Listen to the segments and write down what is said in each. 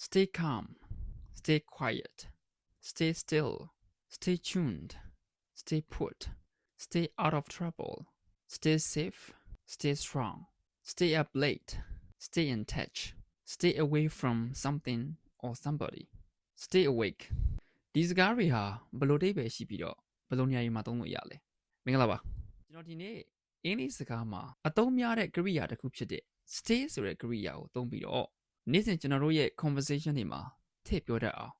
stay calm stay quiet stay still stay tuned stay put stay out of trouble stay safe stay strong stay up late stay in touch stay away from something or somebody stay awake ဒီစကားတွေဟာဘယ်လိုအဓိပ္ပာယ်ရှိပြီးတော့ဘယ်လိုနေရာတွေမှာသုံးလို့ရလဲမင်္ဂလာပါကျွန်တော်ဒီနေ့အင်္ဂလိပ်စကားမှာအသုံးများတဲ့ကရိယာတစ်ခုဖြစ်တဲ့ stay ဆိုတဲ့ကရိယာကိုသုံးပြီးတော့ နေ့စဉ်ကျွန်တော်တို့ရဲ့ conversation တွေမှာထည့်ပြောတတ်အောင်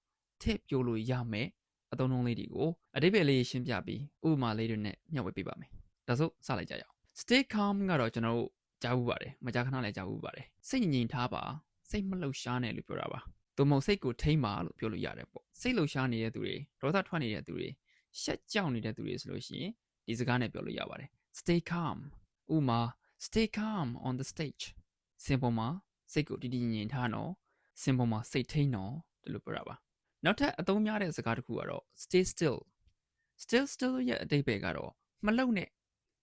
ထည့်ပြောလို့ရမယ်အသုံးလုံးလေးတွေကိုအဓိပ္ပာယ်လေးရှင်းပြပြီးဥပမာလေးတွေနဲ့မျှဝေပေးပါမယ်ဒါဆိုစလိုက်ကြရအောင် stay calm ကတော့ကျွန်တော်တို့ကြားဘူးပါတယ်မကြားခဏလည်းကြားဘူးပါတယ်စိတ်ငြိမ်ထားပါစိတ်မလှုပ်ရှားနဲ့လို့ပြောတာပါသို့မဟုတ်စိတ်ကိုထိမ့်ပါလို့ပြောလို့ရတယ်ပေါ့စိတ်လှုပ်ရှားနေတဲ့သူတွေဒေါသထွက်နေတဲ့သူတွေရှက်ကြောက်နေတဲ့သူတွေဆိုလို့ရှိရင်ဒီစကားနဲ့ပြောလို့ရပါတယ် stay calm ဥမာ stay calm on the stage စင်ပေါ်မှာ စိတ်ကိုတည်တည်ငြိမ်ထားနော်စင်ပေါ်မှာစိတ်ထိန်နော်ဒီလိုပြောတာပါနောက်ထပ်အသုံးများတဲ့စကားတစ်ခုကတော့ stay still still still ရဲ့အတိတ်ပဲကတော့မလုံနဲ့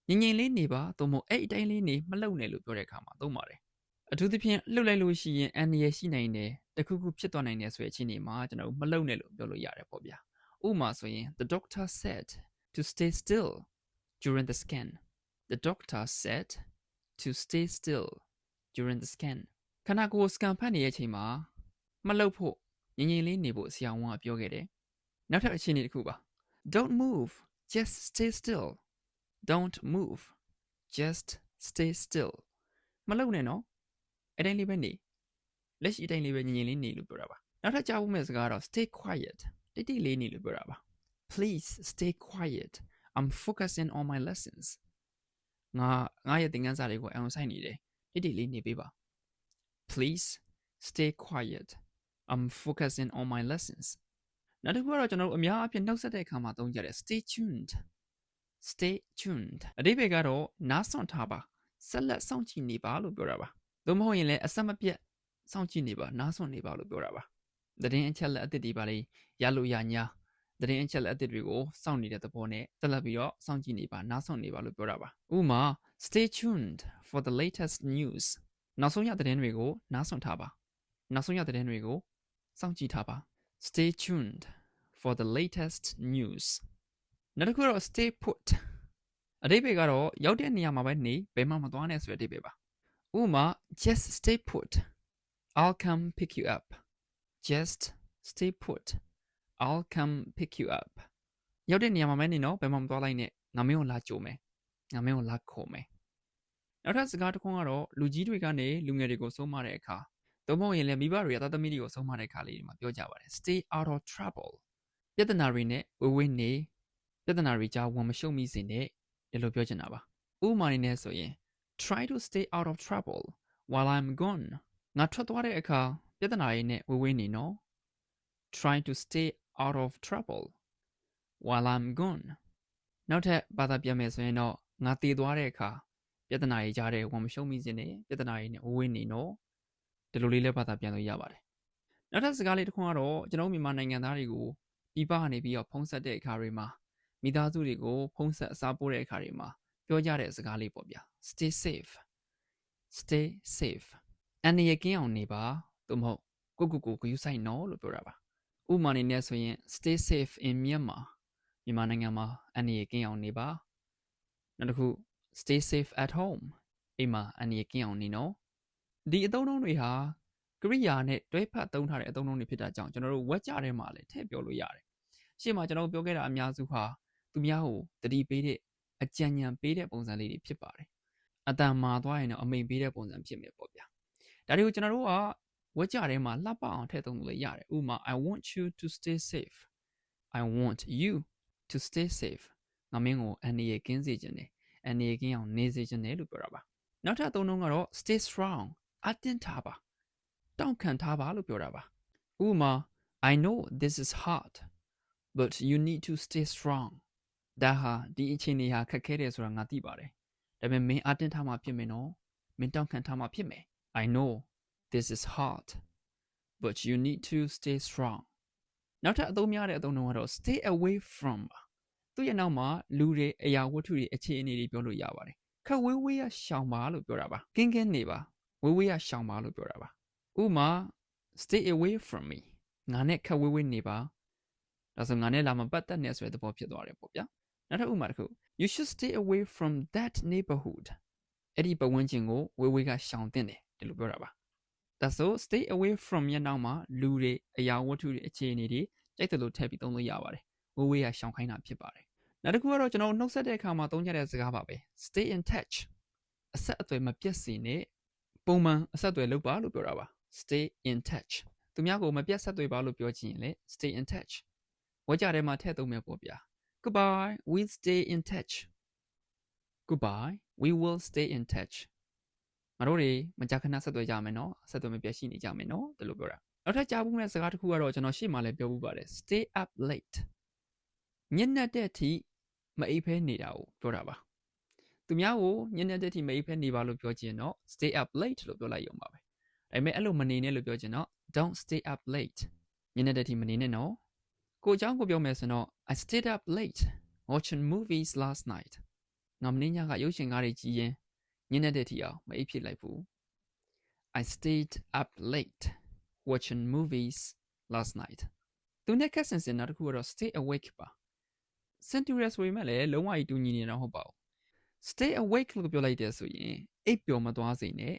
ငြိမ်ငြိမ်လေးနေပါသို့မဟုတ်အဲ့အတိုင်းလေးနေမလုံနဲ့လို့ပြောတဲ့အခါမှာသုံးပါတယ်အထူးသဖြင့်လှုပ်လိုက်လို့ရှိရင်အန်ရရှိနိုင်တယ်တခုခုဖြစ်သွားနိုင်တယ်ဆိုတဲ့အချိန်တွေမှာကျွန်တော်တို့မလုံနဲ့လို့ပြောလို့ရတယ်ပေါ့ဗျာဥပမာဆိုရင် the doctor said to stay still during the scan the doctor said to stay still during the scan ခန္ဓာကိုယ်စကန်ဖတ်နေတဲ့အချိန်မှာမလှုပ်ဖို့ငြိမ်ငြိမ်လေးနေဖို့ဆရာဝန်ကပြောခဲ့တယ်နောက်ထပ်အခြေအနေတစ်ခုပါ don't move just stay still don't move just stay still မလှုပ်နဲ့နော်အဲ့တိုင်းလေးပဲနေလက်ရှိအတိုင်းလေးပဲငြိမ်ငြိမ်လေးနေလို့ပြောတာပါနောက်ထပ်ကြားဖို့မယ့်စကားကတော့ stay quiet တိတ်တိတ်လေးနေလို့ပြောတာပါ please stay quiet i'm focusing on my lessons ငါငါရဲ့သင်ခန်းစာတွေကိုအအောင်ဆိုင်နေတယ်တိတ်တိတ်လေးနေပေးပါ please stay quiet i'm focusing on my lessons နောက်တစ်ခုကတော့ကျွန်တော်တို့အများအပြားနှုတ်ဆက်တဲ့အခါမှာသုံးကြတယ် stay tuned stay tuned အဓိပ္ပာယ်ကတော့နားဆွန့်ထားပါဆက်လက်စောင့်ကြည့်နေပါလို့ပြောတာပါသို့မဟုတ်ရင်လည်းအဆက်မပြတ်စောင့်ကြည့်နေပါနားဆွန့်နေပါလို့ပြောတာပါသတင်းအချက်လက်အသစ်တွေပါလေရလို့ရညာသတင်းအချက်လက်အသစ်တွေကိုစောင့်နေတဲ့သဘောနဲ့တက်လက်ပြီးတော့စောင့်ကြည့်နေပါနားဆွန့်နေပါလို့ပြောတာပါဥပမာ stay tuned for the latest news နောက်ဆုံးရသတင်းတွေကိုနားဆွန့်ထားပါနောက်ဆုံးရသတင်းတွေကိုစောင့်ကြည့်ထားပါ stay tuned for the latest news နောက်တစ်ခုကတော့ stay put အဓိပ္ပာယ်ကတော့ရောက်တဲ့နေရာမှာပဲနေဘယ်မှမသွားနဲ့ဆိုတဲ့အဓိပ္ပာယ်ပါဥပမာ just stay put I'll come pick you up just stay put I'll come pick you up ရောက်တဲ့နေရာမှာပဲနေနော်ဘယ်မှမသွားလိုက်နဲ့ငါမင်းကိုလာကြိုမယ်ငါမင်းကိုလာခေါ်မယ် နောက်ထပ်စကားတစ်ခုကတော့လူကြီးတွေကနေလူငယ်တွေကိုဆုံးမတဲ့အခါသို့မဟုတ်ရင်လည်းမိဘတွေကသားသမီးတွေကိုဆုံးမတဲ့အခါလေးတွေမှာပြောကြပါတယ် stay out of trouble ပြဿနာတွေနဲ့ဝေဝေးနေပြဿနာတွေကြားဝင်မရှုံမိစေနဲ့ဒီလိုပြောချင်တာပါဥပမာအနေနဲ့ဆိုရင် try to stay out of trouble while I'm gone ငါထွက်သွားတဲ့အခါပြဿနာတွေနဲ့ဝေဝေးနေနော် try to stay out of trouble while I'm gone နောက်ထပ်ဘာသာပြန်မယ်ဆိုရင်တော့ငါတည်သွားတဲ့အခါ ပြဿနာတွေကြားတဲ့ဝင်မရှုံမိစေနဲ့ပြဿနာတွေနဲ့ဝေဝေးနေနော်ဒီလိုလေးလည်းဘာသာပြန်လို့ရပါတယ်နောက်ထပ်စကားလေးတစ်ခုကတော့ကျွန်တော်မြန်မာနိုင်ငံသားတွေကိုပြည်ပကနေပြီးတော့ဖုံးဆက်တဲ့အခါတွေမှာမိသားစုတွေကိုဖုံးဆက်အစားပိုးတဲ့အခါတွေမှာပြောကြတဲ့စကားလေးပေါ့ဗျာ stay safe stay safe အန်ရကင်းအောင်နေပါသို့မဟုတ်ကိုကိုကိုဂယူဆိုင်နော်လို့ပြောတာပါဥပမာအနေနဲ့ဆိုရင် stay safe in Myanmar မြန်မာနိုင်ငံမှာအန်ရကင်းအောင်နေပါနောက်တစ်ခု stay safe at home အိမ်မှာအန်ရကင်းအောင်နေနော်ဒီအသုံးအနှုန်းတွေဟာကရိယာနဲ့တွဲဖက်သုံးထားတဲ့အသုံးအနှုန်းတွေဖြစ်တာကြောင့်ကျွန်တော်တို့ဝက်ကြထဲမှာလည်းထည့်ပြောလို့ရတယ်ရှေ့မှာကျွန်တော်ပြောခဲ့တာအများစုဟာသူများကိုတတိပေးတဲ့အကြံဉာဏ်ပေးတဲ့ပုံစံလေးတွေဖြစ်ပါတယ်အတန်မာသွားရင်တော့အမိန်ပေးတဲ့ပုံစံဖြစ်မယ်ပေါ့ဗျာဒါတွေကိုကျွန်တော်တို့ကဝက်ကြထဲမှာလှပအောင်ထည့်သုံးလို့လည်းရတယ်ဥပမာ I want you to stay safe I want you to stay safe ငါမင်းကိုအန်ဒီရဲ့ကင်းစေခြင်းနဲ့ အန်ဒီရဲ့ကင်းအောင်နေစေခြင်းနဲ့လို့ပြောတာပါနောက်ထပ်အသုံးနှုန်းကတော့ stay strong အတင်းထားပါတောင့်ခံထားပါလို့ပြောတာပါဥပမာ I know this is hard but you need to stay strong ဒါဟာဒီအခြေအနေဟာခက်ခဲတယ်ဆိုတာငါသိပါတယ်ဒါပေမဲ့မင်းအတင်းထားမှဖြစ်မယ်နော်မင်းတောင့်ခံထားမှဖြစ်မယ် I know this is hard but you need to stay strong နောက်ထပ်အသုံးများတဲ့အသုံးနှုန်းကတော့ stay away from ပါ သူ့ရဲ့နောက်မှာလူတွေအရာဝတ္ထုတွေအခြေအနေတွေပြောလို့ရပါတယ်ခက်ဝေးဝေးရရှောင်ပါလို့ပြောတာပါကင်းကင်းနေပါဝေးဝေးရရှောင်ပါလို့ပြောတာပါဥပမာ stay away from me ငါနဲ့ခက်ဝေးဝေးနေပါဒါဆိုငါနဲ့လာမပတ်သက်နဲ့ဆိုတဲ့သဘောဖြစ်သွားတယ်ပေါ့ဗျာနောက်တစ်ဥပမာတစ်ခု you should stay away from that neighborhood အဲ့ဒီပတ်ဝန်းကျင်ကိုဝေးဝေးကရှောင်သင့်တယ်ဒီလိုပြောတာပါဒါဆို stay away from ရဲ့နောက်မှာလူတွေအရာဝတ္ထုတွေအခြေအနေတွေကြိုက်တယ်လို့ထည့်ပြီးသုံးလို့ရပါတယ်ဝေးဝေးကရှောင်ခိုင်းတာဖြစ်ပါတယ် နောက်တစ်ခုကတော့ကျွန်တော်နှုတ်ဆက်တဲ့အခါမှာသုံးကြတဲ့စကားပါပဲ stay in touch အဆက်အသွယ်မပြတ်စေနဲ့ပုံမှန်အဆက်အသွယ်လုပ်ပါလို့ပြောတာပါ stay in touch သူများကိုမပြတ်ဆက်သွယ်ပါလို့ပြောချင်ရင်လေ stay in touch ဝကြထဲမှာထည့်သုံးမယ်ပေါ့ဗျာ goodbye we'll stay in touch goodbye we will stay in touch ငါတို့တွေမကြာခဏဆက်သွယ်ကြမယ်နော်ဆက်သွယ်မပြတ်ရှိနေကြမယ်နော်ဒီလိုပြောတာနောက်ထပ်ကြားဘူးမဲ့စကားတစ်ခုကတော့ကျွန်တော်ရှေ့မှာလည်းပြောဘူးပါတယ် stay up late ညနေတဲ့အထိ မအိပ်ဖဲနေတာကိုပြောတာပါသူများကိုညနေတဲ့အထိမအိပ်ဖဲနေပါလို့ပြောချင်တော့ stay up late လို့ပြောလိုက်ရုံပါပဲဒါပေမဲ့အဲ့လိုမနေနဲ့လို့ပြောချင်တော့ don't stay up late ညနေတဲ့အထိမနေနဲ့နော်ကိုအကြောင်းကိုပြောမယ်ဆိုတော့ I stayed up late watching movies last night ငါမင်းညကရုပ်ရှင်ကားတွေကြည့်ရင်ညနေတဲ့အထိအောင်မအိပ်ဖြစ်လိုက်ဘူး I stayed up late watching movies last night သူနဲ့ကက်ဆင်စင်နောက်တစ်ခုကတော့ stay awake ပါ sentence ဆိုရင်လည်းလုံးဝကြီးတူညီနေတော့ဟုတ်ပါဘူး stay awake လို့ပြောလိုက်တဲ့ဆိုရင်အိပ်ပျော်မသွားစေနဲ့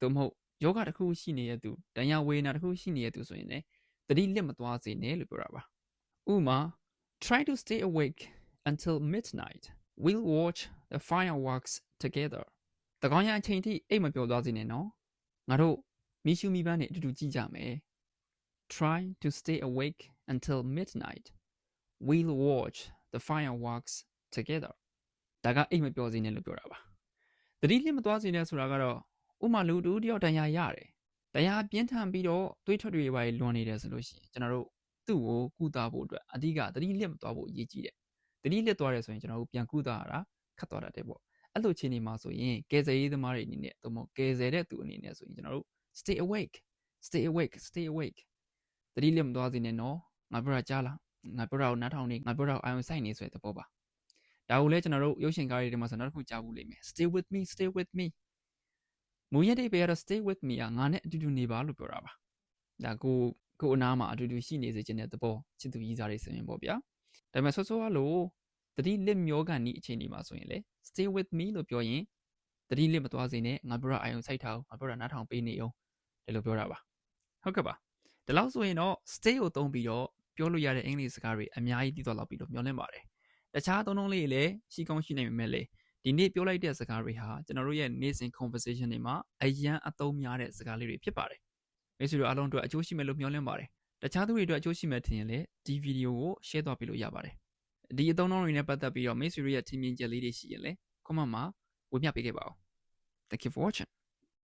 သို့မဟုတ်ယောဂတစ်ခုရှိနေတဲ့သူတန်ရဝေနာတစ်ခုရှိနေတဲ့သူဆိုရင်လည်းသတိလစ်မသွားစေနဲ့လို့ပြောတာပါဥမာ try to stay awake until midnight we'll watch the fireworks together တကောင်းရအချိန်ထိအိပ်မပျော်သွားစေနဲ့နော်ငါတို့မီးရှူမီးပန်းနဲ့အတူတူကြည့်ကြမယ် try to stay awake until midnight we'll watch the fireworks together ဒါကအိမ်မပြောစင်းနဲ့လို့ပြောတာပါတတိလစ်မသွားစင်းနဲ့ဆိုတာကတော့ဥမာလူတူတယောက်တန်ရာရတယ်တန်ရာပြင်းထန်ပြီးတော့တွေးထွက်တွေပါလွန်နေတယ်ဆိုလို့ရှိရင်ကျွန်တော်တို့သူ့ကိုကုသဖို့အတွက်အဓိကတတိလစ်မသွားဖို့အရေးကြီးတယ်တတိလစ်သွားတယ်ဆိုရင်ကျွန်တော်တို့ပြန်ကုသရတာခတ်သွားတတ်တယ်ပေါ့အဲ့လိုအခြေအနေမှာဆိုရင်ကယ်ဆယ်ရေးသမားတွေအနေနဲ့သို့မဟုတ်ကယ်ဆယ်တဲ့သူအနေနဲ့ဆိုရင်ကျွန်တော်တို့ stay awake stay awake stay awake တတိလစ်မသွားစေနဲ့နော်ငါပြောတာကြားလား ငါပြောတာကိုနားထောင်နေငါပြောတာကိုအာရုံစိုက်နေဆိုတဲ့သဘောပါဒါကိုလည်းကျွန်တော်တို့ရုပ်ရှင်ကားတွေထဲမှာဆိုနောက်တစ်ခုကြားဘူးလိမ့်မယ် stay with me stay with me မူရတဲ့ပေကတော့ stay with me ကငါနဲ့အတူတူနေပါလို့ပြောတာပါဒါကိုကိုအနားမှာအတူတူရှိနေစေခြင်းတဲ့သဘောချစ်သူကြီးစားတွေဆိုရင်ပေါ့ဗျာဒါပေမဲ့ဆော့ဆော့ကလို့တတိလစ်မျောကန်ဤအချိန်ဒီမှာဆိုရင်လေ stay with me လို့ပြောရင်တတိလစ်မသွားစေနဲ့ငါပြောတာအာယုံစိုက်ထားအောင်ငါပြောတာနားထောင်ပေးနေအောင်ဒီလိုပြောတာပါဟုတ်ကဲ့ပါဒီလောက်ဆိုရင်တော့ stay ကိုသုံးပြီးတော့ ပြောလို့ရတဲ့အင်္ဂလိပ်စကားတွေအများကြီးသိသွားလောက်ပြီးတော့မျှော်လင့်ပါတယ်တခြားသုံးလုံးလေးတွေလည်းရှိကောင်းရှိနိုင်ပေမဲ့လေဒီနေ့ပြောလိုက်တဲ့စကားတွေဟာကျွန်တော်တို့ရဲ့နေ့စဉ် conversation တွေမှာအရန်အသုံးများတဲ့စကားလေးတွေဖြစ်ပါတယ်မိတ်ဆွေတို့အားလုံးအတွက်အကျိုးရှိမယ်လို့မျှော်လင့်ပါတယ်တခြားသူတွေအတွက်အကျိုးရှိမယ်ထင်ရင်လည်းဒီဗီဒီယိုကို share သွားပေးလို့ရပါတယ်ဒီအသုံးအနှုန်းတွေနဲ့ပတ်သက်ပြီးတော့မိတ်ဆွေတို့ရဲ့ထင်မြင်ချက်လေးတွေရှိရင်လည်း comment မှာဝေမျှပေးခဲ့ပါဦး Thank you for watching